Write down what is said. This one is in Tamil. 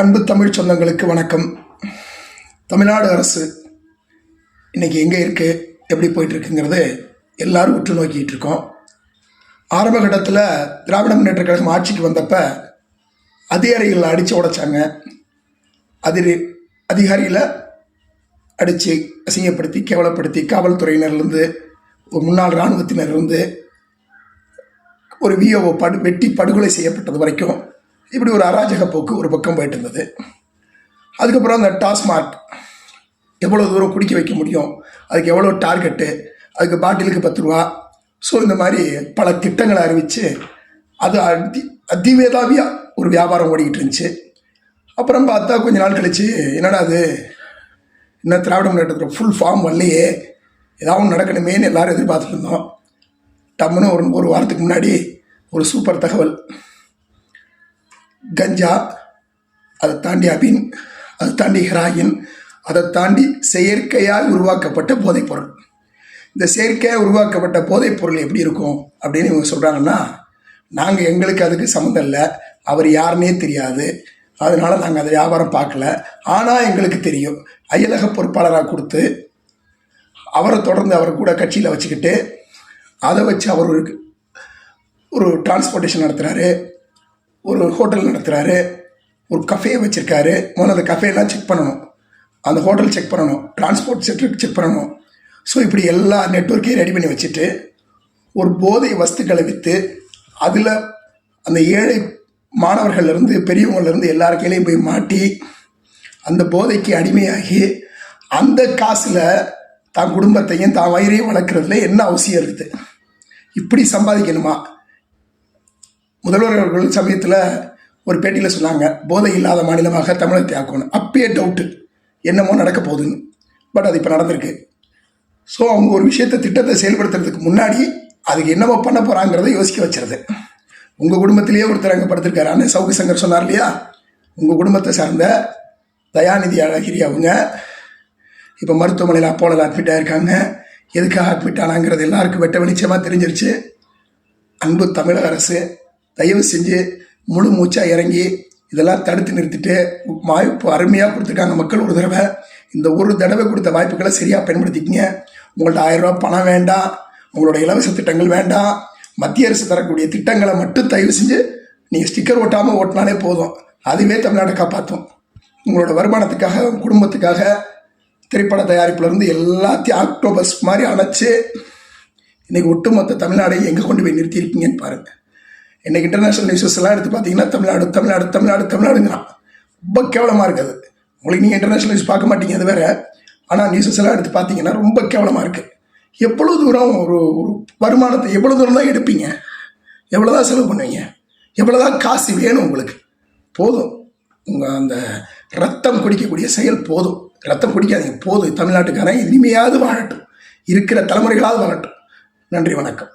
அன்பு தமிழ் சொந்தங்களுக்கு வணக்கம். தமிழ்நாடு அரசு இன்னைக்கு எங்கே இருக்குது எப்படி போயிட்டுருக்குங்கிறது எல்லோரும் எல்லாரும் உற்று நோக்கிட்டு இருக்கோம். ஆரம்ப கட்டத்தில் திராவிட முன்னேற்ற கழகம் ஆட்சிக்கு வந்தப்ப அதிகாரிகளை அடித்து உடைச்சாங்க. அதிரி அதிகாரிகளை அடித்து அசிங்கப்படுத்தி கேவலப்படுத்தி காவல்துறையினர்லேருந்து ஒரு முன்னாள் இராணுவத்தினர்லேருந்து ஒரு விஓ படு வெட்டி படுகொலை செய்யப்பட்டது வரைக்கும் இப்படி ஒரு அராஜக போக்கு ஒரு பக்கம் போயிட்டு இருந்தது அதுக்கப்புறம் அந்த டாஸ்மார்க் எவ்வளோ தூரம் குடிக்க வைக்க முடியும் அதுக்கு எவ்வளோ டார்கெட்டு அதுக்கு பாட்டிலுக்கு பத்து ரூபா. ஸோ இந்த மாதிரி பல திட்டங்களை அறிவித்து அது அதி அதிவேதாவியாக ஒரு வியாபாரம் ஓடிக்கிட்டு இருந்துச்சு. அப்புறம் பார்த்தா கொஞ்ச நாள் கழிச்சு என்னடா அது? என்ன திராவிட முன்னேற்றத்தில் ஃபுல் ஃபார்ம் வரலையே. ஏதாவது நடக்கணுமேன்னு எல்லோரும் எதிர்பார்த்துட்டு இருந்தோம். டம்முன்னு ஒரு ஒரு வாரத்துக்கு முன்னாடி ஒரு சூப்பர் தகவல். கஞ்சா அதை தாண்டி அபின் அதை தாண்டி ஹெராயின் அதை தாண்டி செயற்கையாக உருவாக்கப்பட்ட போதைப்பொருள். இந்த செயற்கையாக உருவாக்கப்பட்ட போதைப்பொருள் எப்படி இருக்கும் அப்படின்னு இவங்க சொல்கிறாங்கன்னா நாங்கள் எங்களுக்கு அதுக்கு சம்மந்தம் இல்லை அவர் யாருன்னே தெரியாது அதனால் நாங்கள் அதை வியாபாரம் பார்க்கல ஆனால் எங்களுக்கு தெரியும். அயலக பொறுப்பாளராக கொடுத்து அவரை தொடர்ந்து அவர் கூட கட்சியில் வச்சுக்கிட்டு அதை வச்சு அவர் ஒரு ஒரு டிரான்ஸ்போர்ட்டேஷன் நடத்துகிறாரு ஒரு ஹோட்டல் நடத்துகிறாரு ஒரு கஃபே வச்சுருக்காரு. முதல்ல அந்த கஃபேலாம் செக் பண்ணணும். அந்த ஹோட்டல் செக் பண்ணணும். டிரான்ஸ்போர்ட் செக்டருக்கு செக் பண்ணணும். ஸோ இப்படி எல்லா நெட்ஒர்க்கையும் ரெடி பண்ணி வச்சுட்டு ஒரு போதை வஸ்துக்களை விற்று அதில் அந்த ஏழை மாணவர்கள்லேருந்து பெரியவங்கள்லேருந்து எல்லார் கையிலையும் போய் மாட்டி அந்த போதைக்கு அடிமையாகி அந்த காசில் தான் குடும்பத்தையும் தான் வயிறையும் வளர்க்குறதுல என்ன அவசியம் இருக்குது? இப்படி சம்பாதிக்கணுமா? முதல்வர் அவர்கள் சமயத்தில் ஒரு பேட்டியில் சொன்னாங்க போதை இல்லாத மாநிலமாக தமிழகத்தை ஆக்கணும் அப்பயே டவுட்டு என்னமோ நடக்க போகுதுன்னு. பட் அது இப்போ நடந்திருக்கு. ஸோ அவங்க ஒரு விஷயத்தை திட்டத்தை செயல்படுத்துறதுக்கு முன்னாடி அதுக்கு என்னவோ பண்ண போகிறாங்கிறத யோசிக்க வச்சிருது. உங்கள் குடும்பத்திலேயே ஒருத்தர் அங்கே படுத்திருக்காரு அண்ணன் சவுக்கு சங்கர் சொன்னார் இல்லையா? உங்கள் குடும்பத்தை சார்ந்த தயாநிதி அழகிரி அவங்க இப்போ மருத்துவமனையில் அப்போல அட்மிட் ஆகிருக்காங்க எதுக்காக அட்மிட் ஆனாங்கிறது எல்லாருக்கும் வெட்ட வெளிச்சமாக தெரிஞ்சிருச்சு. அன்பு தமிழக அரசு தயவு செஞ்சு முழு மூச்சாக இறங்கி இதெல்லாம் தடுத்து நிறுத்திட்டு வாய்ப்பு அருமையாக கொடுத்துருக்காங்க மக்கள் ஒரு தடவை. இந்த ஒரு தடவை கொடுத்த வாய்ப்புகளை சரியாக பயன்படுத்திக்கங்க. உங்கள்ட்ட ஆயிரம் பணம் வேண்டாம். உங்களோட இலவச திட்டங்கள் வேண்டாம். மத்திய அரசு தரக்கூடிய திட்டங்களை மட்டும் தயவு செஞ்சு நீங்கள் ஸ்டிக்கர் ஓட்டாமல் ஓட்டினாலே போதும். அதுவே தமிழ்நாட்டை காப்பாற்றும் உங்களோட வருமானத்துக்காக குடும்பத்துக்காக திரைப்பட தயாரிப்புலேருந்து எல்லாத்தையும் ஆக்டோபஸ் மாதிரி அணைச்சு இன்னைக்கு ஒட்டுமொத்த தமிழ்நாடையும் எங்கே கொண்டு போய் நிறுத்தியிருக்கீங்கன்னு பாருங்கள் இன்னைக்கு இன்டர்நேஷனல் நியூஸஸ் எல்லாம் எடுத்து பார்த்தீங்கன்னா தமிழ்நாடு தமிழ்நாடு தமிழ்நாடு தமிழ்நாடுங்கிறான். ரொம்ப கேவலமாக இருக்குது. உங்களுக்கு நீங்கள் இன்டர்நேஷனல் நியூஸ் பார்க்க மாட்டீங்க அது வேற. ஆனால் நியூஸஸ் எல்லாம் எடுத்து பார்த்தீங்கன்னா ரொம்ப கேவலமாக இருக்குது எவ்வளோ தூரம் ஒரு ஒரு வருமானத்தை எவ்வளோ தூரம் தான் எடுப்பீங்க? எவ்வளோ தான் செலவு பண்ணுவீங்க? எவ்வளோ தான் காசு வேணும் உங்களுக்கு? போதும். உங்கள் அந்த ரத்தம் குடிக்கக்கூடிய செயல் போதும். ரத்தம் குடிக்காதீங்க போதும். தமிழ்நாட்டுக்காரன் இனிமையாவது வாழட்டும். இருக்கிற தலைமுறைகளாவது வாழட்டும். நன்றி வணக்கம்.